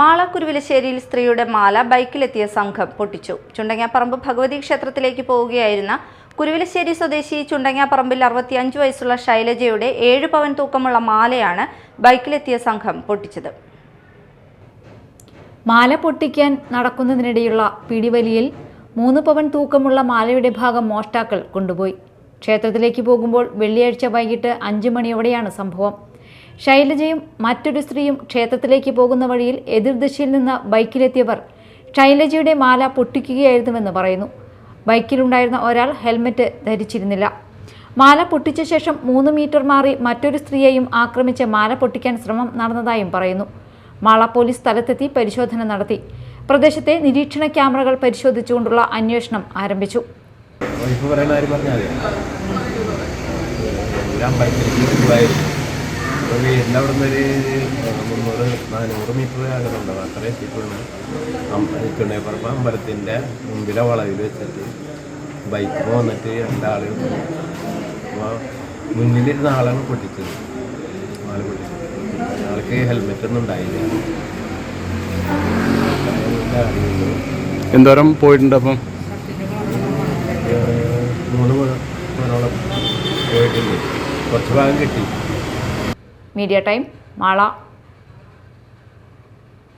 മാള കുരുവിലശ്ശേരിയിൽ സ്ത്രീയുടെ മാല ബൈക്കിലെത്തിയ സംഘം പൊട്ടിച്ചു. ചുണ്ടങ്ങാപ്പറമ്പ് ഭഗവതി ക്ഷേത്രത്തിലേക്ക് പോവുകയായിരുന്ന കുരുവിലശ്ശേരി സ്വദേശി ചുണ്ടങ്ങാപ്പറമ്പിൽ അറുപത്തിയഞ്ച് വയസ്സുള്ള ശൈലജയുടെ ഏഴ് പവൻ തൂക്കമുള്ള മാലയാണ് ബൈക്കിലെത്തിയ സംഘം പൊട്ടിച്ചത്. മാല പൊട്ടിക്കാൻ നടക്കുന്നതിനിടെയുള്ള പിടിവലിയിൽ മൂന്ന് പവൻ തൂക്കമുള്ള മാലയുടെ ഭാഗം മോഷ്ടാക്കൾ കൊണ്ടുപോയി. ക്ഷേത്രത്തിലേക്ക് പോകുമ്പോൾ വെള്ളിയാഴ്ച വൈകിട്ട് അഞ്ചു മണിയോടെയാണ് സംഭവം. ശൈലജയും മറ്റൊരു സ്ത്രീയും ക്ഷേത്രത്തിലേക്ക് പോകുന്ന വഴിയിൽ എതിർദിശയിൽ നിന്ന് ബൈക്കിലെത്തിയവർ ശൈലജയുടെ മാല പൊട്ടിക്കുകയായിരുന്നുവെന്ന് പറയുന്നു. ബൈക്കിലുണ്ടായിരുന്ന ഒരാൾ ഹെൽമറ്റ് ധരിച്ചിരുന്നില്ല. മാല പൊട്ടിച്ച ശേഷം മൂന്ന് മീറ്റർ മാറി മറ്റൊരു സ്ത്രീയെയും ആക്രമിച്ച് മാല പൊട്ടിക്കാൻ ശ്രമം നടന്നതായും പറയുന്നു. മാള പോലീസ് സ്ഥലത്തെത്തി പരിശോധന നടത്തി. പ്രദേശത്തെ നിരീക്ഷണ ക്യാമറകൾ പരിശോധിച്ചുകൊണ്ടുള്ള അന്വേഷണം ആരംഭിച്ചു. കാര്യം അപ്പോൾ വീടിന്റെ അവിടെ മുന്നൂറ് നാനൂറ് മീറ്റർ അകലുണ്ടാവും അത്ര എത്തിയിട്ടുള്ളൂ കിണയപ്പറമ്പ് അമ്പലത്തിന്റെ മുമ്പിലെ വളവിൽ വെച്ചിട്ട് ബൈക്ക് വന്നിട്ട് രണ്ടാൾ അപ്പോൾ മുന്നിലിരുന്ന ആളാണ് പൊട്ടിച്ചത്. ആൾ പൊട്ടിച്ചത്. ആൾക്ക് ഹെൽമെറ്റ് ഒന്നും ഉണ്ടായില്ല. എന്തോരം പോയിട്ടുണ്ട് അപ്പം? മൂന്ന് പേരോളം പോയിട്ടുണ്ട് കുറച്ച് ഭാഗം കിട്ടി. Media time Mala